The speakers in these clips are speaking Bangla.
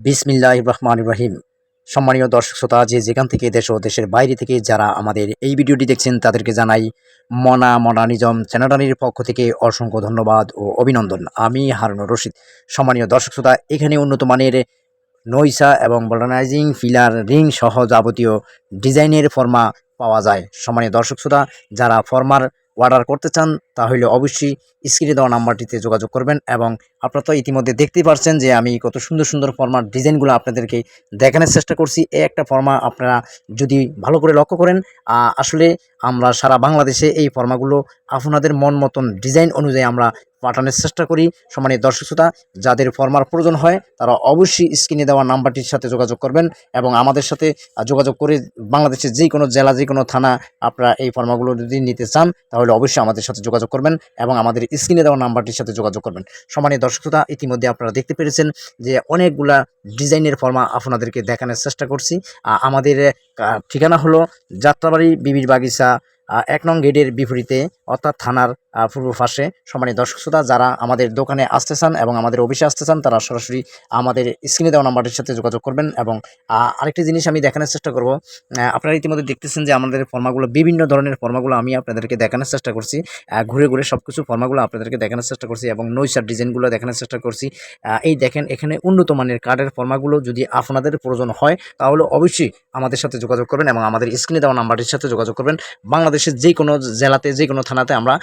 বিসমিল্লাহ রহমান রহিম। সম্মানীয় দর্শক শ্রোতা, যে যেখান থেকে দেশ ও দেশের বাইরে থেকে যারা আমাদের এই ভিডিওটি দেখছেন, তাদেরকে জানাই মনা মডার্নিজম চ্যানেলানির পক্ষ থেকে অসংখ্য ধন্যবাদ ও অভিনন্দন। আমি হারুন রশিদ। সম্মানীয় দর্শক শ্রোতা, এখানে উন্নত মানের নৈসা এবং মডার্নাইজিং ফিলার রিং সহ যাবতীয় ডিজাইনের ফর্মা পাওয়া যায়। সম্মানীয় দর্শক শ্রোতা, যারা ফর্মার অর্ডার করতে চান, তাহলে অবশ্যই স্ক্রিনে দেওয়া নাম্বারটিতে যোগাযোগ করবেন এবং আপনারা তো ইতিমধ্যে দেখতেই পারছেন যে আমি কত সুন্দর সুন্দর ফর্মার ডিজাইনগুলো আপনাদেরকে দেখানোর চেষ্টা করছি। এই একটা ফর্মা আপনারা যদি ভালো করে লক্ষ্য করেন আসলে আমরা সারা বাংলাদেশে এই ফর্মাগুলো আপনাদের মন মতন ডিজাইন অনুযায়ী আমরা পাঠানোর চেষ্টা করি। সম্মানিত দর্শক শ্রোতা, যাদের ফর্মার প্রয়োজন হয়, তারা অবশ্যই স্ক্রিনে দেওয়া নাম্বারটির সাথে যোগাযোগ করবেন এবং আমাদের সাথে যোগাযোগ করে বাংলাদেশের যে কোনো জেলা যে কোনো থানা আপনারা এই ফর্মাগুলো যদি নিতে চান, তাহলে অবশ্যই আমাদের সাথে যোগাযোগ করবেন এবং আমাদের স্ক্রিনে দেওয়া নাম্বারটির সাথে যোগাযোগ করবেন। সম্মানিত দর্শক শ্রোতা, ইতিমধ্যে আপনারা দেখতে পেরেছেন যে অনেকগুলা ডিজাইনের ফর্মা আপনাদেরকে দেখানোর চেষ্টা করছি। আমাদের ঠিকানা হলো যাত্রাবাড়ি, বিবির বাগিচা এক নং গেটের বিপরীতে, অর্থাৎ থানার পূর্ব পাশে সম্মানিত দর্শক শ্রোতা, যারা আমাদের দোকানে আসতে চান এবং আমাদের অফিসে আসতে চান, তারা সরাসরি আমাদের স্ক্রিনে দেওয়া নাম্বারটির সাথে যোগাযোগ করবেন এবং আরেকটি জিনিস আমি দেখানোর চেষ্টা করব। আপনারা ইতিমধ্যে দেখতেছেন যে আমাদের ফর্মাগুলো, বিভিন্ন ধরনের ফর্মাগুলো আমি আপনাদেরকে দেখানোর চেষ্টা করছি। ঘুরে ঘুরে সব কিছু ফর্মাগুলো আপনাদেরকে দেখানোর চেষ্টা করছি এবং নৈশার ডিজাইনগুলো দেখানোর চেষ্টা করছি। এই দেখেন, এখানে উন্নত মানের কার্ডের ফর্মাগুলো যদি আপনাদের প্রয়োজন হয়, তাহলে অবশ্যই আমাদের সাথে যোগাযোগ করবেন এবং আমাদের স্ক্রিনে দেওয়া নাম্বারটির সাথে যোগাযোগ করবেন। বাংলাদেশের যে কোনো জেলাতে যে কোনো থানাতে আমরা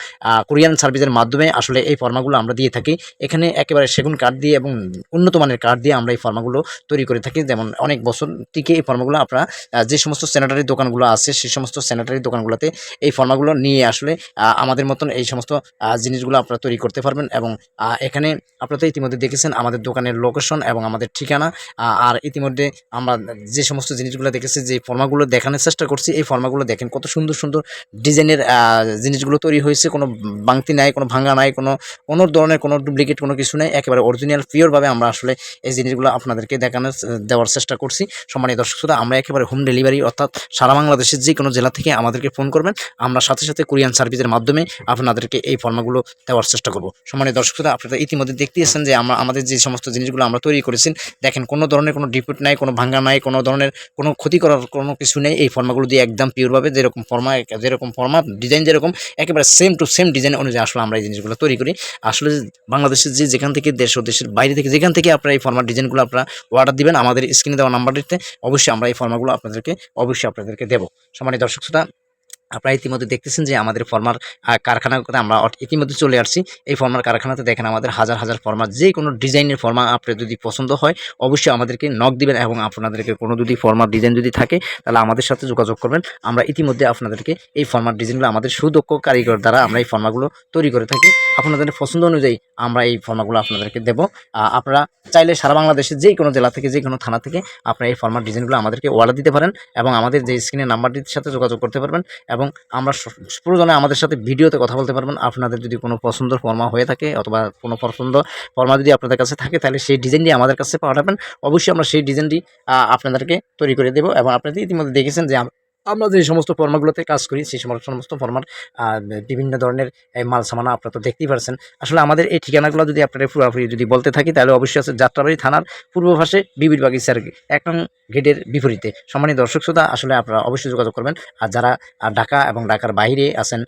কোরিয়ান সার্ভিসের মাধ্যমে আসলে এই ফর্মাগুলো আমরা দিয়ে থাকি। এখানে একেবারে সেগুন কার্ড দিয়ে এবং উন্নত মানের কার্ড দিয়ে আমরা এই ফর্মাগুলো তৈরি করে থাকি। যেমন অনেক বছর থেকে এই ফর্মাগুলো আপনারা যে সমস্ত স্যানিটারি দোকানগুলো আছে সেই সমস্ত স্যানিটারি দোকানগুলোতে এই ফর্মাগুলো নিয়ে আসলে আমাদের মতন এই সমস্ত জিনিসগুলো আপনারা তৈরি করতে পারবেন এবং এখানে আপনারা তো ইতিমধ্যে দেখেছেন আমাদের দোকানের লোকেশন এবং আমাদের ঠিকানা আর ইতিমধ্যে আমরা যে সমস্ত জিনিসগুলো দেখেছি, যে ফর্মাগুলো দেখানোর চেষ্টা করছি, এই ফর্মাগুলো দেখেন কত সুন্দর সুন্দর ডিজাইনের জিনিসগুলো তৈরি হয়েছে। কোনো বাংতি নাই, কোনো ভাঙা নাই, কোনো কোনো ধরনের কোনো ডুপ্লিকেট কোনো কিছু নেই, একেবারে অরিজিনাল পিওরভাবে আমরা আসলে এই জিনিসগুলো আপনাদেরকে দেখানোর দেওয়ার চেষ্টা করছি। সম্মানীয় দর্শক শ্রোতা, আমরা একেবারে হোম ডেলিভারি অর্থাৎ সারা বাংলাদেশের যে কোনো জেলা থেকে আমাদেরকে ফোন করবেন। আমরা সাথে সাথে কোরিয়ান সার্ভিসের মাধ্যমে আপনাদেরকে এই ফর্মাগুলো দেওয়ার চেষ্টা করব। সম্মানীয় দর্শক শ্রোতা, আপনারা ইতিমধ্যে দেখতেছেন যে আমরা, আমাদের যে সমস্ত জিনিসগুলো আমরা তৈরি করেছি দেখেন কোনো ধরনের কোনো ডিপুট নাই, কোনো ভাঙ্গা নাই, কোনো ধরনের কোনো ক্ষতি করার কোনো কিছু নেই। এই ফর্মাগুলো দিয়ে একদম পিওরভাবে যেরকম ফর্মা যেরকম ফর্মা ডিজাইন যেরকম, একেবারে সেম টু সেম ডিজাইন অনুযায়ী আসলে আমরা এই জিনিসগুলো তৈরি করি। আসলে বাংলাদেশের যে যেখান থেকে দেশ ও দেশের বাইরে থেকে যেখান থেকে আপনারা এই ফর্মার ডিজাইনগুলো আপনারা অর্ডার দিবেন, আমাদের স্ক্রিনে দেওয়া নাম্বারটিতে অবশ্যই আমরা এই ফর্মাগুলো আপনাদেরকে, অবশ্যই আপনাদেরকে দেবো। সম্মানিত দর্শক শ্রোতা আপনারা ইতিমধ্যে দেখতেছেন যে আমাদের ফর্মার কথা আমরা ইতিমধ্যে চলে আসছি। এই ফর্মার কারখানাতে দেখেন আমাদের হাজার হাজার ফর্মার যে কোনো ডিজাইনের ফর্মা আপনার যদি পছন্দ হয়, অবশ্যই আমাদেরকে নক দিবেন এবং আপনাদেরকে কোনো যদি ফর্মার ডিজাইন যদি থাকে, তাহলে আমাদের সাথে যোগাযোগ করবেন। আমরা ইতিমধ্যে আপনাদেরকে এই ফর্মার ডিজাইনগুলো আমাদের সুদক্ষ কারিগর দ্বারা আমরা এই ফর্মাগুলো তৈরি করে থাকি। আপনাদের পছন্দ অনুযায়ী আমরা এই ফর্মাগুলো আপনাদেরকে দেবো। আপনারা চাইলে সারা বাংলাদেশের যে কোনো জেলা থেকে, যে কোনো থানা থেকে আপনারা এই ফর্মার ডিজাইনগুলো আমাদেরকে অর্ডার দিতে পারেন এবং আমাদের যে স্ক্রিনের নাম্বারটির সাথে যোগাযোগ করতে পারবেন এবং আমরা প্রয়োজনে আমাদের সাথে ভিডিওতে কথা বলতে পারবেন। আপনাদের যদি কোনো পছন্দ ফর্মা হয়ে থাকে অথবা কোনো পছন্দ ফর্মা যদি আপনাদের কাছে থাকে, তাহলে সেই ডিজাইনটি আমাদের কাছে পাঠাবেন। অবশ্যই আমরা সেই ডিজাইনটি আপনাদেরকে তৈরি করে দেবো এবং আপনাদের ইতিমধ্যে দেখেছেন যে আমরা যে সমস্ত ফর্মাগুলোতে কাজ করি, সেই সমস্ত ফর্মার বিভিন্ন ধরনের মাল সামানা আপনারা তো দেখতেই পারছেন। আসলে আমাদের এই ঠিকানাগুলো যদি আপনারা পুরোপুরি যদি বলতে থাকি, তাহলে অবশ্যই আছে যাত্রাবাড়ি থানার পূর্ব পাশে বিবির বাগিচার এক নং গেটের বিপরীতে। সম্মানিত দর্শক শ্রোতা, আসলে আপনারা অবশ্যই যোগাযোগ করবেন। আর যারা ঢাকা এবং ঢাকার বাইরে আছেন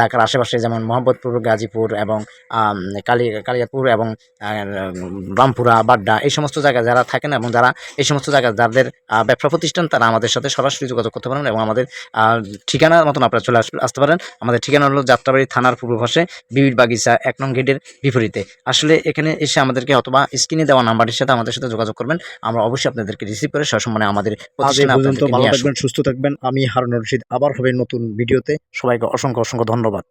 ঢাকার আশেপাশে যেমন মোহাম্মদপুর, গাজীপুর এবং কালী, কালিয়াপুর এবং রামপুরা, বাড্ডা, এই সমস্ত জায়গায় যারা থাকেন এবং যারা, এই সমস্ত জায়গায় যাদের ব্যবসা প্রতিষ্ঠান, তারা আমাদের সাথে সরাসরি যোগাযোগ করতে পারেন এবং আমাদের আহ, ঠিকানার মতন আপনারা চলে আস- আসতে পারেন। আমাদের ঠিকানা হলো যাত্রাবাড়ি থানার পূর্ব পাশে বিবির বাগিচা এক নং গেটের বিপরীতে। আসলে এখানে এসে আমাদেরকে অথবা স্ক্রিনে দেওয়া নাম্বারের সাথে আমাদের সাথে যোগাযোগ করবেন। আমরা অবশ্যই আপনাদেরকে রিসিভ করে সসম্মানে আমাদের সুস্থ থাকবেন। আমি হারুন রশিদ আবার হবে নতুন ভিডিওতে। সবাইকে অসংখ্য অসংখ্য ধন্যবাদ।